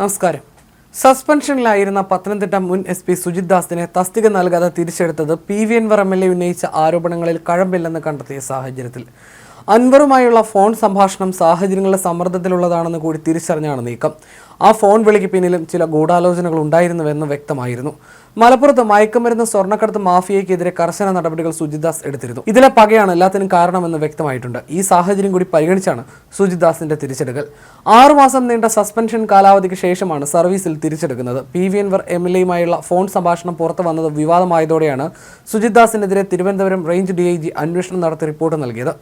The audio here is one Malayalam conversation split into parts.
നമസ്കാരം. സസ്പെൻഷനിലായിരുന്ന പത്തനംതിട്ട മുൻ എസ് പി സുജിത് ദാസിനെ തസ്തിക നൽകാതെ തിരിച്ചെടുത്തത് P V Anvar M L A ഉന്നയിച്ച ആരോപണങ്ങളിൽ കഴമ്പില്ലെന്ന് കണ്ടെത്തിയ സാഹചര്യത്തിൽ. അൻവറുമായുള്ള ഫോൺ സംഭാഷണം സാഹചര്യങ്ങളുടെ സമ്മർദ്ദത്തിലുള്ളതാണെന്ന് കൂടി തിരിച്ചറിഞ്ഞാണ് നീക്കം. ആ ഫോൺ വിളിക്ക് പിന്നിലും ചില ഗൂഢാലോചനകൾ ഉണ്ടായിരുന്നുവെന്ന് വ്യക്തമായിരുന്നു. മലപ്പുറത്ത് മയക്കുമരുന്ന് സ്വർണക്കടത്ത് മാഫിയയ്ക്കെതിരെ കർശന നടപടികൾ സുജിദാസ് എടുത്തിരുന്നു. ഇതിലെ പകയാണ് എല്ലാത്തിനും കാരണമെന്ന് വ്യക്തമായിട്ടുണ്ട്. ഈ സാഹചര്യം കൂടി പരിഗണിച്ചാണ് സുജിദാസിന്റെ തിരിച്ചെടുക്കൽ ആറുമാസം നീണ്ട സസ്പെൻഷൻ കാലാവധിക്ക് ശേഷമാണ് സർവീസിൽ തിരിച്ചെടുക്കുന്നത്. P. V. Anvar M. L. എയുമായുള്ള phone സംഭാഷണം പുറത്തു വന്നത് വിവാദമായതോടെയാണ് സുജിദാസിനെതിരെ Thiruvananthapuram range D I G അന്വേഷണം നടത്തി റിപ്പോർട്ട് നൽകിയത്.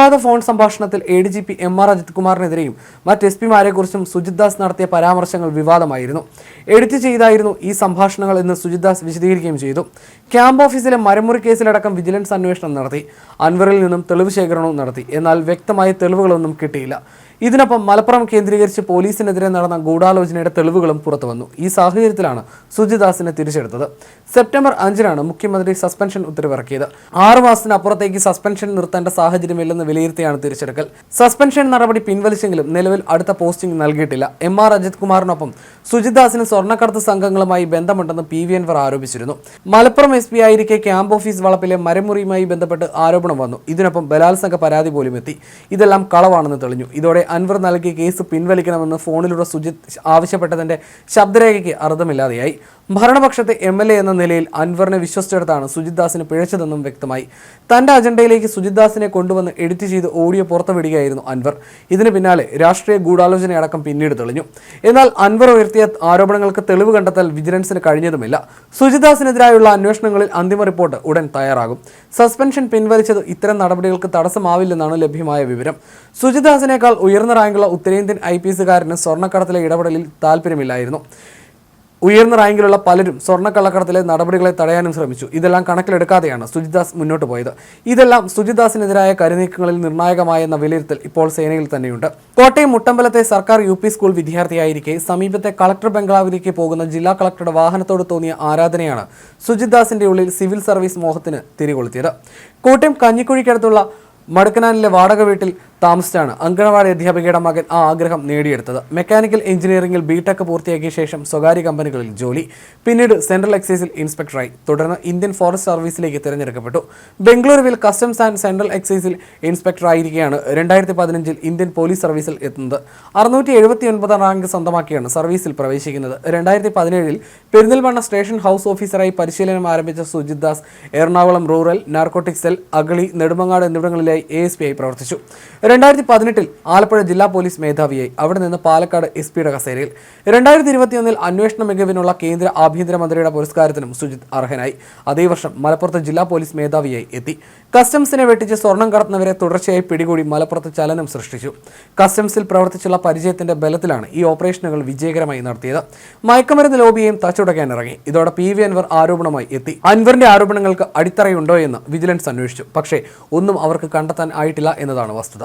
വിവാദ ഫോൺ സംഭാഷണത്തിൽ A D G P M R Ajith കുമാറിനെതിരെയും മറ്റ് എസ് പിമാരെക്കുറിച്ചും സുജിദാസ് നടത്തിയ പരാമർശങ്ങൾ വിവാദമായിരുന്നു. എഡിറ്റ് ചെയ്തായിരുന്നു ഈ സംഭാഷണങ്ങൾ എന്ന് സുജിത് ദാസ് വിശദീകരിക്കുകയും ചെയ്തു. ക്യാമ്പ് ഓഫീസിലെ മരമുറി കേസിലടക്കം വിജിലൻസ് അന്വേഷണം നടത്തി. അൻവറിൽ നിന്നും തെളിവ് ശേഖരണവും നടത്തി. എന്നാൽ വ്യക്തമായ തെളിവുകളൊന്നും കിട്ടിയില്ല. ഇതിനൊപ്പം മലപ്പുറം കേന്ദ്രീകരിച്ച് പോലീസിനെതിരെ നടന്ന ഗൂഢാലോചനയുടെ തെളിവുകളും പുറത്തുവന്നു ഈ സാഹചര്യത്തിലാണ് സുജിദാസിനെ തിരിച്ചെടുത്തത്. സെപ്റ്റംബർ അഞ്ചിനാണ് മുഖ്യമന്ത്രി സസ്പെൻഷൻ ഉത്തരവിറക്കിയത്. ആറു മാസത്തിനപ്പുറത്തേക്ക് സസ്പെൻഷൻ നിർത്തേണ്ട സാഹചര്യമില്ലെന്ന് വിലയിരുത്തിയാണ് തിരിച്ചെടുക്കൽ. സസ്പെൻഷൻ നടപടി പിൻവലിച്ചെങ്കിലും നിലവിൽ അടുത്ത പോസ്റ്റിംഗ് നൽകിയിട്ടില്ല. എം ആർ അജിത് കുമാറിനൊപ്പം സുജിദാസിന് സ്വർണക്കടത്ത് സംഘങ്ങളുമായി ബന്ധമുണ്ടെന്ന് പി വി എൻവർ ആരോപിച്ചിരുന്നു. മലപ്പുറം എസ് പി ആയിരിക്കെ ക്യാമ്പ് ഓഫീസ് വളപ്പിലെ മരമുറിയുമായി ബന്ധപ്പെട്ട് ആരോപണം വന്നു. ഇതിനൊപ്പം ബലാത്സംഗ പരാതി പോലും എത്തി. ഇതെല്ലാം കളവാണെന്ന് തെളിഞ്ഞു. ഇതോടെ അൻവർ നൽകിയ കേസ് പിൻവലിക്കണമെന്ന് ഫോണിലൂടെ സുജിത് ആവശ്യപ്പെട്ടതിന്റെ ശബ്ദരേഖയ്ക്ക് അർത്ഥമില്ലാതെയായി ഭരണപക്ഷത്തെ എം എൽ എ എന്ന നിലയിൽ അൻവറിനെ വിശ്വസിച്ചെടുത്താണ് സുജിത് ദാസിന് പിഴച്ചതെന്നും വ്യക്തമായി. തന്റെ അജണ്ടയിലേക്ക് സുജിത് ദാസിനെ കൊണ്ടുവന്ന് എഡിറ്റ് ചെയ്ത് ഓഡിയോ പുറത്തുവിടുകയായിരുന്നു അൻവർ. ഇതിന് പിന്നാലെ രാഷ്ട്രീയ ഗൂഢാലോചനയടക്കം പിന്നീട് തെളിഞ്ഞു. എന്നാൽ അൻവർ ഉയർത്തിയ ആരോപണങ്ങൾക്ക് തെളിവ് കണ്ടെത്താൻ വിജിലൻസിന് കഴിഞ്ഞതുമില്ല. സുജിത് ദാസിനെതിരായുള്ള അന്വേഷണങ്ങളിൽ അന്തിമ റിപ്പോർട്ട് ഉടൻ തയ്യാറാകും. സസ്പെൻഷൻ പിൻവലിച്ചത് ഇത്തരം നടപടികൾക്ക് തടസ്സമാവില്ലെന്നാണ് ലഭ്യമായ വിവരം. സുജിത് ദാസിനേക്കാൾ ഉയർന്ന റാങ്കുള്ള ഉത്തരേന്ത്യൻ ഐ പി എസുകാരന് സ്വർണക്കടത്തിലെ ഇടപെടലിൽ താല്പര്യമില്ലായിരുന്നു ഉയർന്ന റാങ്കിലുള്ള പലരും സ്വർണക്കള്ളക്കടത്തിലെ നടപടികളെ തടയാനും ശ്രമിച്ചു. ഇതെല്ലാം കണക്കിലെടുക്കാതെയാണ് സുജിദാസ് മുന്നോട്ട് പോയത്. ഇതെല്ലാം സുജിദാസിനെതിരായ കരുനീക്കങ്ങളിൽ നിർണായകമായെന്ന വിലയിരുത്തൽ ഇപ്പോൾ സേനയിൽ തന്നെയുണ്ട്. കോട്ടയം മുട്ടമ്പലത്തെ സർക്കാർ യു സ്കൂൾ വിദ്യാർത്ഥിയായിരിക്കെ സമീപത്തെ കളക്ടർ ബംഗ്ലാവിലേക്ക് പോകുന്ന ജില്ലാ കളക്ടറുടെ വാഹനത്തോട് തോന്നിയ ആരാധനയാണ് സുജിദാസിന്റെ ഉള്ളിൽ സിവിൽ സർവീസ് മോഹത്തിന് തിരികൊളുത്തിയത്. കോട്ടയം കഞ്ഞിക്കുഴിക്കടുത്തുള്ള മടക്കനാനിലെ വാടക വീട്ടിൽ താമസിച്ചാണ് അങ്കണവാടി അധ്യാപികയുടെ മകൻ ആ ആഗ്രഹം നേടിയെടുത്തത്. മെക്കാനിക്കൽ എഞ്ചിനീയറിംഗിൽ ബിടെക് പൂർത്തിയാക്കിയ ശേഷം സ്വകാര്യ കമ്പനികളിൽ ജോലി. പിന്നീട് സെൻട്രൽ എക്സൈസിൽ ഇൻസ്പെക്ടറായി തുടർന്ന് ഇന്ത്യൻ ഫോറസ്റ്റ് സർവീസിലേക്ക് തിരഞ്ഞെടുക്കപ്പെട്ടു. ബംഗളൂരുവിൽ കസ്റ്റംസ് ആൻഡ് സെൻട്രൽ എക്സൈസിൽ ഇൻസ്പെക്ടറായിരിക്കെയാണ് രണ്ടായിരത്തി പതിനഞ്ചിൽ ഇന്ത്യൻ പോലീസ് സർവീസിൽ എത്തുന്നത് അറുന്നൂറ്റി എഴുപത്തി ഒൻപതാം റാങ്ക് സ്വന്തമാക്കിയാണ് സർവീസിൽ പ്രവേശിക്കുന്നത്. രണ്ടായിരത്തി പതിനേഴിൽ പെരിന്തൽമണ്ണ സ്റ്റേഷൻ ഹൗസ് ഓഫീസറായി പരിശീലനം ആരംഭിച്ച Sujith Das Ernakulam rural narcotic cell Agali Nedumangad എന്നിവിടങ്ങളിലായി A S P ആയി പ്രവർത്തിച്ചു. രണ്ടായിരത്തി പതിനെട്ടിൽ ആലപ്പുഴ ജില്ലാ പോലീസ് മേധാവിയായി. അവിടെ നിന്ന് പാലക്കാട് എസ് പിയുടെ കസേരയിൽ. രണ്ടായിരത്തി ഇരുപത്തിയൊന്നിൽ അന്വേഷണ മികവിനുള്ള കേന്ദ്ര ആഭ്യന്തരമന്ത്രിയുടെ പുരസ്കാരത്തിനും സുജിത് അർഹനായി. അതേ വർഷം മലപ്പുറത്ത് ജില്ലാ പോലീസ് മേധാവിയായി എത്തി. കസ്റ്റംസിനെ വെട്ടിച്ച് സ്വർണം കടത്തുന്നവരെ തുടർച്ചയായി പിടികൂടി മലപ്പുറത്ത് ചലനം സൃഷ്ടിച്ചു. കസ്റ്റംസിൽ പ്രവർത്തിച്ചുള്ള പരിചയത്തിന്റെ ബലത്തിലാണ് ഈ ഓപ്പറേഷനുകൾ വിജയകരമായി നടത്തിയത്. മയക്കുമരുന്ന് ലോബിയെയും തച്ചുടക്കാൻ ഇറങ്ങി. ഇതോടെ പി വി അൻവർ ആരോപണമായി എത്തി. അൻവറിന്റെ ആരോപണങ്ങൾക്ക് അടിത്തറയുണ്ടോ എന്ന് വിജിലൻസ് അന്വേഷിച്ചു. പക്ഷേ ഒന്നും അവർക്ക് കണ്ടെത്താൻ ആയിട്ടില്ല എന്നതാണ് വസ്തുത.